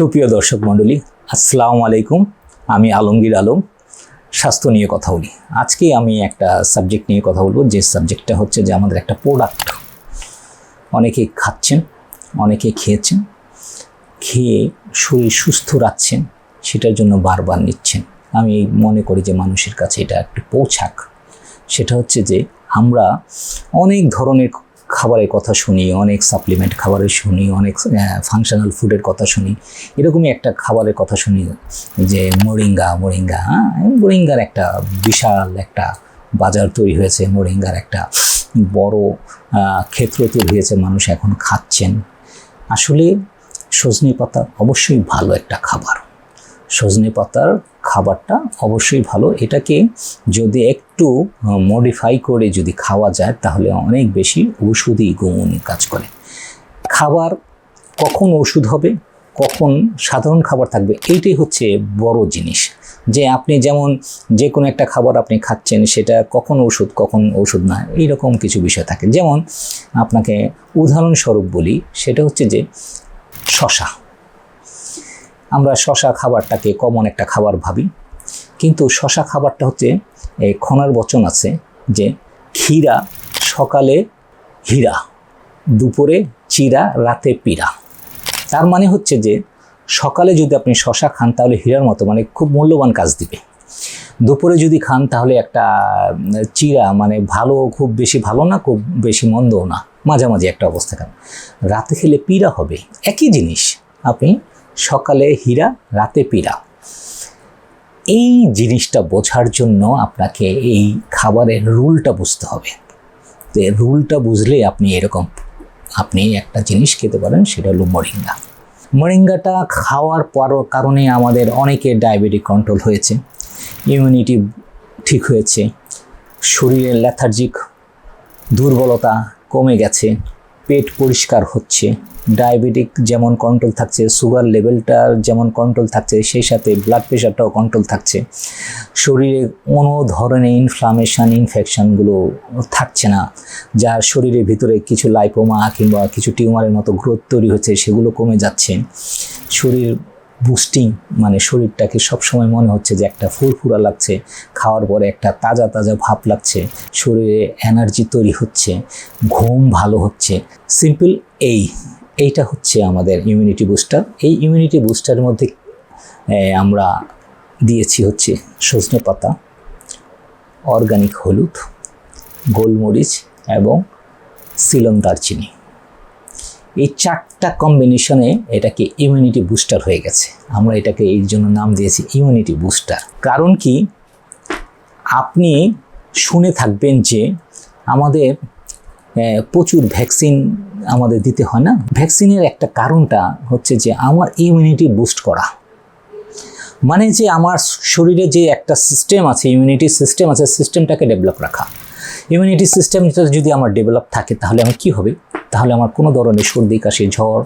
সুপ্রিয় দর্শক মণ্ডলী, আসসালামু আলাইকুম। আমি আলমগীর আলম, স্বাস্থ্য নিয়ে কথা বলি। আজকে আমি একটা সাবজেক্ট নিয়ে কথা বলব, যে সাবজেক্টটা হচ্ছে যে আমাদের একটা প্রোডাক্ট অনেকে খাচ্ছেন, অনেকে খেয়েছেন, খেয়ে শরীর সুস্থ রাখছেন, সেটার জন্য বারবার নিচ্ছেন। আমি মনে করি যে মানুষের কাছে এটা একটু পৌঁছাক। সেটা হচ্ছে যে আমরা অনেক ধরনের খাবারের কথা শুনি, অনেক সাপ্লিমেন্ট খাবারের শুনি, অনেক ফাংশনাল ফুডের কথা শুনি, এরকমই একটা খাবারের কথা শুনি যে মোরিঙ্গা মোরিঙ্গা হ্যাঁ? মোরিঙ্গার একটা বিশাল একটা বাজার তৈরি হয়েছে মোরিঙ্গার একটা বড় ক্ষেত্র তৈরি হয়েছে, মানুষ এখন খাচ্ছেন। আসলে সজনে পাতা অবশ্যই ভালো একটা খাবার। সজনে পাতার খাবারটা অবশ্যই ভালো। এটাকে যদি একটু মডিফাই করে যদি খাওয়া যায়, তাহলে অনেক বেশি ওষুধি গুণ কাজ করে। খাবার কখন ওষুধ হবে? কখন সাধারণ খাবার থাকবে? এইটাই হচ্ছে বড় জিনিস। যে আপনি যেমন যে কোনো একটা খাবার আপনি খাচ্ছেন, সেটা কখন ওষুধ কখন ওষুধ না, এইরকম কিছু বিষয় থাকে। যেমন আপনাকে উদাহরণস্বরূপ বলি, সেটা হচ্ছে যে শশা আমরা শশা খাবারটাকে কমন একটা খাবার ভাবি। কিন্তু শশা খাবারটা হচ্ছে খনার বচন আছে যে, ক্ষীরা সকালে হীরা, দুপুরে চিরা, রাতে পীড়া। তার মানে হচ্ছে যে, সকালে যদি আপনি শশা খান তাহলে হীরার মতো মানে খুব মূল্যবান কাজ দিবে। দুপুরে যদি খান তাহলে একটা চিরা মানে ভালো, খুব বেশি ভালো না, খুব বেশি মন্দও না। মাঝামাঝি একটা অবস্থা খান রাতে খেলে পীড়া হবে। একই জিনিস, আপনি সকালে হীরা, রাতে পীড়া। এই জিনিসটা বোঝার জন্য আপনাকে এই খাবারের রুলটা বুঝতে হবে। তো রুলটা বুঝলে আপনি এরকম, আপনি একটা জিনিস খেতে পারেন, সেটা হলো মরিঙ্গা। মরিঙ্গাটা খাওয়ার পর কারণে আমাদের অনেকের ডায়াবেটিক কন্ট্রোল হয়েছে, ইমিউনিটি ঠিক হয়েছে, শরীরের ল্যাথার্জিক দুর্বলতা কমে গেছে, পেট পরিষ্কার হচ্ছে ডায়াবেটিক যেমন কন্ট্রোল থাকছে সুগার লেভেলটা যেমন কন্ট্রোল থাকছে, সেই সাথে ব্লাড প্রেশারটাও কন্ট্রোল থাকছে। শরীরে কোনো ধরনের ইনফ্লামেশন ইনফেকশানগুলো থাকছে না যার শরীরের ভিতরে কিছু লাইপোমা কিংবা কিছু টিউমারের মতো গ্রোথ তৈরি হচ্ছে, সেগুলো কমে যাচ্ছে। শরীর বুস্টিং মানে শরীরটাকে সবসময় মনে হচ্ছে যে একটা ফুরফুরা লাগছে, খাওয়ার পরে একটা তাজা তাজা ভাব লাগছে, শরীরে এনার্জি তৈরি হচ্ছে, ঘুম ভালো হচ্ছে। সিম্পল এই। এইটা হচ্ছে আমাদের ইমিউনিটি বুস্টার এই ইমিউনিটি বুস্টারের মধ্যে আমরা দিয়েছি হচ্ছে সজনে পাতা অর্গানিক হলুদ, গোলমরিচ এবং সিলম দারচিনি। এই চারটা কম্বিনেশনে এটাকে ইমিউনিটি বুস্টার হয়ে গেছে। আমরা এটাকে এই জন্য নাম দিয়েছি ইমিউনিটি বুস্টার কারণ কি? আপনি শুনে থাকবেন যে আমাদের প্রচুর ভ্যাকসিন আমাদের দিতে হয় না। ভ্যাকসিনের একটা কারণটা হচ্ছে যে আমার ইমিউনিটি বুস্ট করা। মানে যে আমার শরীরে যে একটা সিস্টেম আছে ইমিউনিটি সিস্টেম আছে সিস্টেমটাকে ডেভেলপ রাখা। ইমিউনিটি সিস্টেমটা যদি আমার ডেভেলপ থাকে, তাহলে আমি কি হবে? তাহলে আমার কোনো ধরনের সর্দি, কাশি ঝড়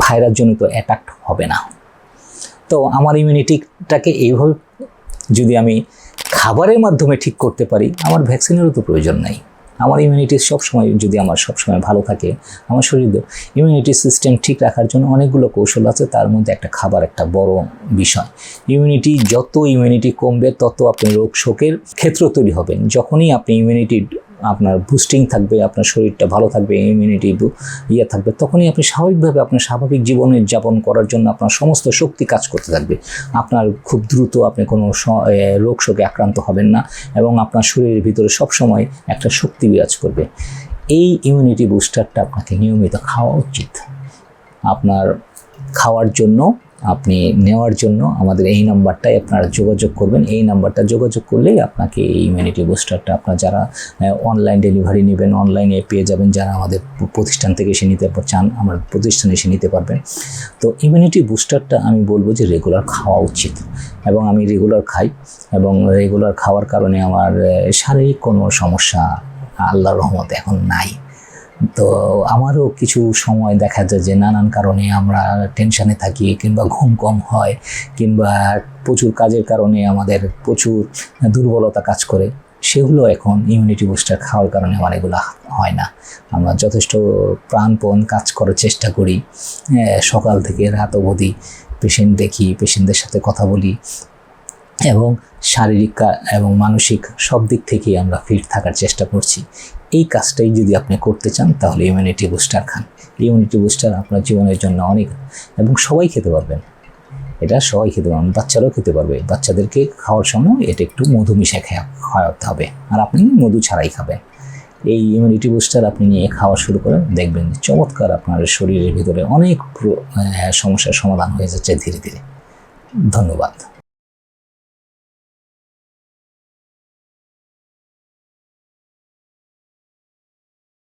ভাইরাসজনিত অ্যাটাক হবে না। তো আমার ইমিউনিটিটাকে এইভাবে যদি আমি খাবারের মাধ্যমে ঠিক করতে পারি, আমার ভ্যাকসিনেরও তো প্রয়োজন নাই। আমার ইমিউনিটি সবসময় যদি আমার সবসময় ভালো থাকে, আমার শরীর ইমিউনিটি সিস্টেম ঠিক রাখার জন্য অনেকগুলো কৌশল আছে, তার মধ্যে একটা খাবার একটা বড় বিষয়। ইমিউনিটি যত ইমিউনিটি কমবে, তত আপনি রোগ শোকের ক্ষেত্র তৈরি হবেন। যখনই আপনি ইমিউনিটি আপনার বুস্টিং থাকবে, আপনার শরীরটা ভালো থাকবে ইমিউনিটি ইয়ে থাকবে, তখনই আপনি স্বাভাবিকভাবে আপনার স্বাভাবিক জীবনে যাপন করার জন্য আপনার সমস্ত শক্তি কাজ করতে থাকবে। আপনার খুব দ্রুত আপনি কোনো রোগ শোকে আক্রান্ত হবেন না এবং আপনার শরীরের ভিতরে সবসময় একটা শক্তি বিরাজ করবে। এই ইমিউনিটি বুস্টারটা আপনাকে নিয়মিত খাওয়া উচিত। আপনার খাওয়ার জন্য আপনি নেওয়ার জন্য আমাদের এই নাম্বারটায় আপনারা যোগাযোগ করবেন। এই নাম্বারটা যোগাযোগ করলেই আপনাকে এই ইমিউনিটি বুস্টারটা আপনার যারা অনলাইন ডেলিভারি নেবেন অনলাইনে পেয়ে যাবেন, যারা আমাদের প্রতিষ্ঠান থেকে এসে নিতে চান, আমার প্রতিষ্ঠানে এসে নিতে পারবেন। তো ইমিউনিটি বুস্টারটা আমি বলব যে রেগুলার খাওয়া উচিত এবং আমি রেগুলার খাই এবং রেগুলার খাওয়ার কারণে আমার শারীরিক কোনো সমস্যা আল্লাহর রহমতে এখন নাই। তো আমারও কিছু সময় দেখা যায় যে নানান কারণে আমরা টেনশনে থাকি কিংবা ঘুম কম হয় কিংবা প্রচুর কাজের কারণে আমাদের প্রচুর দুর্বলতা কাজ করে সেগুলো এখন ইমিউনিটি বুস্টার খাওয়ার কারণে আমার এগুলো হয় না। আমরা যথেষ্ট প্রাণপণ কাজ করার চেষ্টা করি হ্যাঁ, সকাল থেকে রাত অবধি পেশেন্ট দেখি পেশেন্টদের সাথে কথা বলি এবং শারীরিক এবং মানসিক সব দিক থেকেই আমরা ফিট থাকার চেষ্টা করছি। এই কাজটাই যদি আপনি করতে চান, তাহলে ইমিউনিটি বুস্টার খান। ইমিউনিটি বুস্টার আপনার জীবনের জন্য অনেক এবং সবাই খেতে পারবেন। এটা সবাই খেতে পারবেন, বাচ্চারাও খেতে পারবে। বাচ্চাদেরকে খাওয়ার সময় এটা একটু মধু মিশে খাওয়া খাওয়াতে হবে। আর আপনি মধু ছাড়াই খাবেন। এই ইমিউনিটি বুস্টার আপনি নিয়ে খাওয়া শুরু করেন, দেখবেন চমৎকার আপনার শরীরের ভিতরে অনেক সমস্যার সমাধান হয়ে যাচ্ছে ধীরে ধীরে। ধন্যবাদ।